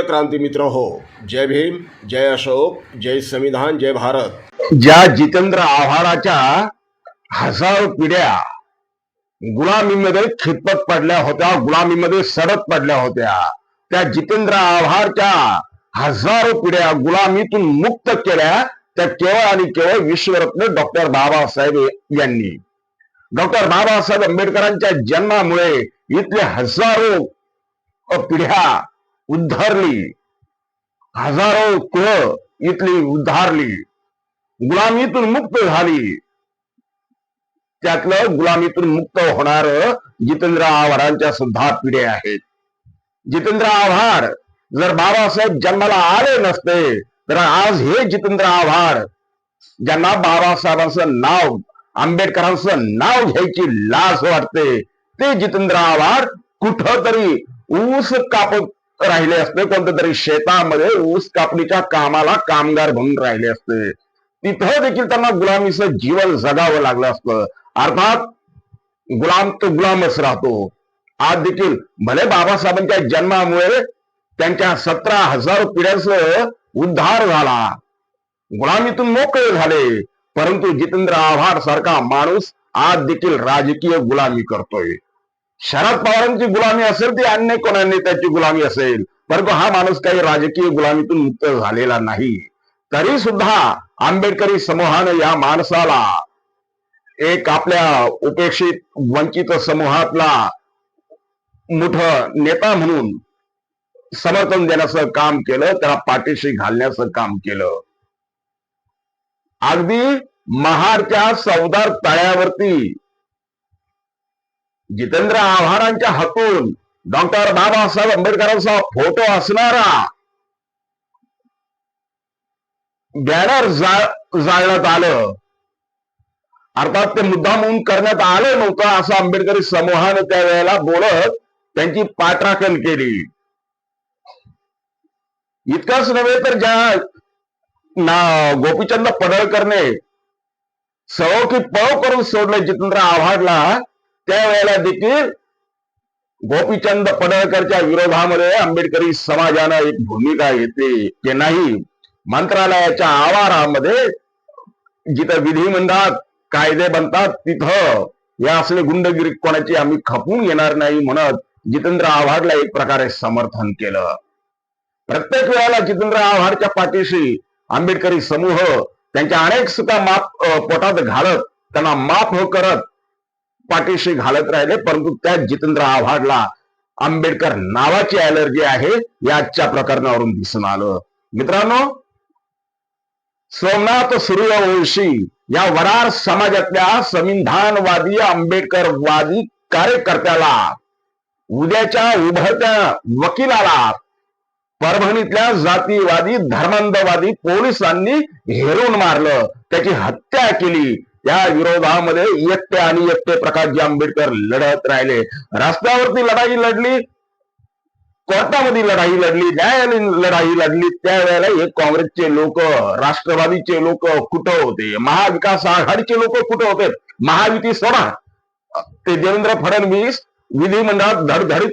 प्रिय क्रांती मित्र हो जय भीम जय अशोक जय संविधान जय भारत. ज्या जितेंद्र आव्हाडाच्या हजारो पिढ्या गुलामीमध्ये खितपत पडल्या होत्या गुलामीमध्ये सडत पडल्या होत्या त्या जितेंद्र आव्हाडच्या हजारो पिढ्या गुलामीतून मुक्त केल्या त्या केवळ आणि केवळ विश्वरत्न डॉक्टर बाबासाहेब यांनी. डॉक्टर बाबासाहेब आंबेडकरांच्या जन्मामुळे इथले हजारो पिढ्या उद्धारली. हजारो कुळ इथली उद्धारली. गुलामीतून मुक्त झाली. त्यातलं गुलामीतून मुक्त होणार जितेंद्र आव्हाडांच्या सुद्धा पिढे आहेत. जितेंद्र आव्हाड जर बाबासाहेब जन्माला आले नसते तर आज हे जितेंद्र आव्हाड ज्यांना बाबासाहेबांचं नाव आंबेडकरांचं नाव घ्यायची लाज वाटते ते जितेंद्र आव्हाड कुठंतरी ऊस कापत राहिले असते कोणत्या तरी शेतामध्ये ऊस कापणीच्या कामाला कामगार म्हणून राहिले असते. तिथं देखील त्यांना गुलामीचं जीवन जगावं लागलं असतं. अर्थात गुलाम तो गुलामच राहतो. आज देखील भले बाबासाहेबांच्या जन्मामुळे त्यांच्या सतरा हजार पिढ्यांचं उद्धार झाला. गुलामीतून मोकळे झाले. परंतु जितेंद्र आव्हाड सारखा माणूस आज देखील राजकीय गुलामी करतोय. शरद पवारांची गुलामी असेल ती अन्य कोणा नेत्याची गुलामी असेल? परंतु हा माणूस काही राजकीय गुलामीतून मुक्त झालेला नाही. तरी सुद्धा आंबेडकरी समूहानं या माणसाला एक आपल्या उपेक्षित वंचित समूहातला मोठ नेता म्हणून समर्थन देण्याचं काम केलं त्याला पाठीशी घालण्याचं काम केलं. अगदी महाडच्या सौदार तळ्यावरती जितेंद्र आव्हाडांच्या हातून डॉक्टर बाबासाहेब आंबेडकरांचा फोटो असणारा बॅनर जाळण्यात आलं. अर्थात ते मुद्दामून करण्यात आलं नव्हतं असं आंबेडकरी समूहानं त्यावेळेला बोलत त्यांची पाठराखण केली. इतकंच नव्हे तर ज्या ना गोपीचंद पडळकरने सळो की पळो करून सोडलं जितेंद्र आव्हाडला त्यावेळेला देखील गोपीचंद पडळकरच्या विरोधामध्ये आंबेडकरी समाजानं एक भूमिका घेतली की नाही? मंत्रालयाच्या आवारामध्ये जिथं विधिमंडळात कायदे बनतात तिथं या असले गुंडगिरी कोणाची आम्ही खपून घेणार नाही म्हणत जितेंद्र आव्हाडला एक प्रकारे समर्थन केलं. प्रत्येक वेळेला जितेंद्र आव्हाडच्या पाठीशी आंबेडकरी समूह त्यांच्या अनेक सुद्धा माप पोटात घालत त्यांना माफ करत पाठीशी घालत राहिले परंतु त्या जितेंद्र आव्हाडला आंबेडकर नावाची अलर्जी आहे याच्या प्रकरणावरून दिसून आलं. मित्रांनो सोमनाथ सूर्यवंशी या वरार समाजातल्या संविधानवादी आंबेडकरवादी कार्यकर्त्याला उद्याच्या उभरत्या वकिलाला परभणीतल्या जातीवादी धर्मांधवादी पोलिसांनी हेरून मारलं. त्याची हत्या केली. त्या विरोधामध्ये एकटे आणि एकटे प्रकाशजी आंबेडकर लढत राहिले. रस्त्यावरती लढाई लढली कोर्टामध्ये लढाई लढली न्यायालयीन लढाई लढली. त्यावेळेला हे काँग्रेसचे लोक राष्ट्रवादीचे लोक कुठं होते? महाविकास आघाडीचे लोक कुठं होते? महायुती सोडा. ते देवेंद्र फडणवीस विधिमंडळात धडधडीत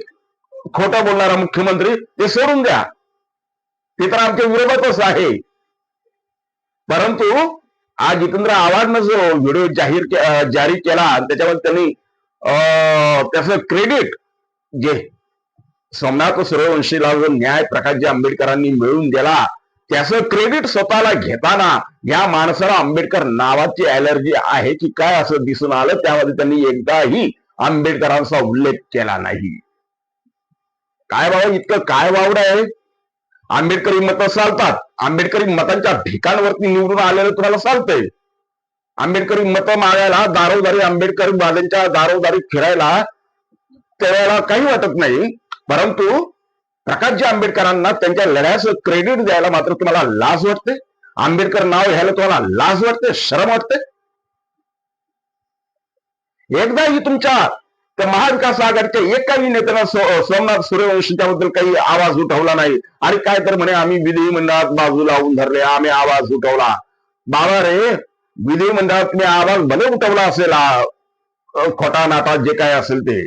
खोटं बोलणारा मुख्यमंत्री ते सोडून द्या. ते तर आमच्या विरोधातच आहे. परंतु आज जितेंद्र आव्हाडनं जो व्हिडिओ जाहीर के- जारी केला आणि त्याच्यामध्ये त्यांनी अं, त्याचं क्रेडिट जे सोमनाथ सूर्यवंशीला जो न्याय प्रकाशजी आंबेडकरांनी मिळवून दिला त्याचं क्रेडिट स्वतःला घेताना या माणसाला आंबेडकर नावाची अलर्जी आहे की काय असं दिसून आलं त्यामध्ये त्यांनी एकदाही आंबेडकरांचा उल्लेख केला नाही. काय बाबा इतकं काय वावड आहे? आंबेडकरी मतं चालतात आंबेडकरी मतांच्या ठिकाणवरती निवडून आलेलं तुम्हाला चालतंय आंबेडकरी मतं मागायला दारोदारी आंबेडकर वाद्यांच्या दारोदारी फिरायला त्याला काही वाटत नाही. परंतु प्रकाशजी आंबेडकरांना त्यांच्या लढ्याचं क्रेडिट द्यायला मात्र तुम्हाला लाज वाटते. आंबेडकर नाव घ्यायला तुम्हाला लाज वाटते शरम वाटते. एकदा ही तुमच्या तर महाविकास आघाडीच्या एकाही नेत्यानं सोमनाथ सूर्यवंशीच्या बद्दल काही आवाज उठवला नाही. आणि काय तर म्हणे आम्ही विधिमंडळात बाजू लावून धरले आम्ही आवाज उठवला. बाबा रे विधिमंडळात मी आवाज भले उठवला असेल खोटा नाटा जे काय असेल ते.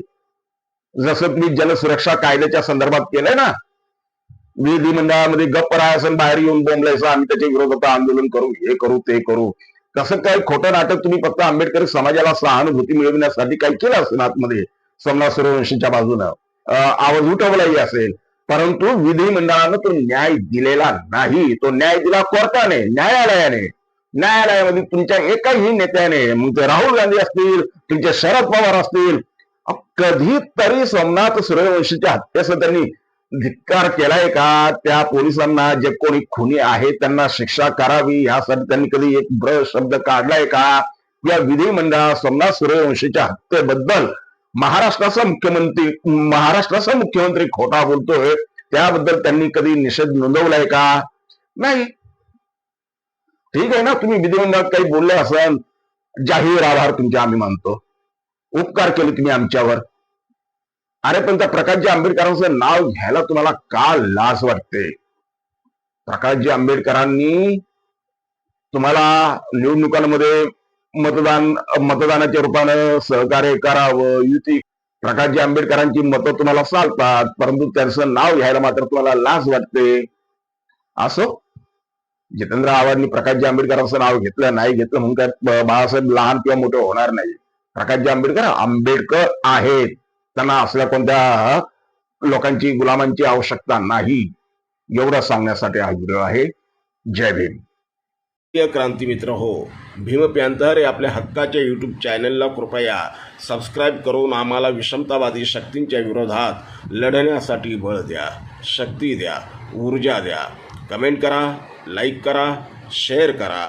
जसं मी जनसुरक्षा कायद्याच्या संदर्भात केलंय ना विधिमंडळामध्ये गप्प राहायचं बाहेर येऊन बोंबलायचं आम्ही त्याच्या विरोधात आंदोलन करू हे करू ते करू. तसं काही खोटं नाटक तुम्ही फक्त आंबेडकर समाजाला सहानुभूती मिळविण्यासाठी काही केलं असेल आतमध्ये समना सूर्यवंशीच्या बाजूनं. आवाज उठवलाही असेल. परंतु विधिमंडळानं तो न्याय दिलेला नाही. तो न्याय दिला कोर्टाने न्यायालयाने. न्यायालयामध्ये तुमच्या एकाही नेत्याने मग ते राहुल गांधी असतील तुमचे शरद पवार असतील कधीतरी सोमनाथ सूर्यवंशीच्या हत्येचं त्यांनी धिक्कार केलाय का? त्या पोलिसांना जे कोणी खुनी आहे त्यांना शिक्षा करावी यासाठी त्यांनी कधी एक ब्र शब्द काढलाय का? या विधिमंडळात सोमनाथ सूर्यवंशीच्या हत्येबद्दल महाराष्ट्राचा मुख्यमंत्री महाराष्ट्राचा मुख्यमंत्री खोटा बोलतोय त्याबद्दल त्यांनी कधी निषेध नोंदवलाय का? नाही. ठीक आहे ना तुम्ही विधिमंडळात काही बोलले असाल जाहीर आभार तुमचे आम्ही मानतो. उपकार केले तुम्ही आमच्यावर. अरे पण त्या प्रकाशजी आंबेडकरांचं नाव घ्यायला तुम्हाला का लाज वाटते? प्रकाशजी आंबेडकरांनी तुम्हाला निवडणुकांमध्ये मतदान मतदानाच्या रूपानं सहकार्य करावं युती. प्रकाशजी आंबेडकरांची मतं तुम्हाला चालतात परंतु त्यांचं नाव घ्यायला मात्र तुम्हाला लाज वाटते. असो जितेंद्र आव्हाडनी प्रकाशजी आंबेडकरांचं नाव घेतलं नाही घेतलं म्हणून काय बाळासाहेब लहान किंवा मोठं होणार नाही. प्रकाशजी आंबेडकर आंबेडकर आहेत. त्यांना असल्या कोणत्या लोकांची गुलामांची आवश्यकता नाही. एवढं सांगण्यासाठी हा व्हिडिओ आहे. जय भीम. क्रांती मित्र हो भीम पॅन्थर आपल्या हक्काच्या यूट्यूब चॅनलला कृपया सबस्क्राईब करून आम्हाला विषमतावादी शक्तींच्या विरोधात लढण्यासाठी बळ द्या शक्ती द्या ऊर्जा द्या. कमेंट करा लाईक करा शेअर करा.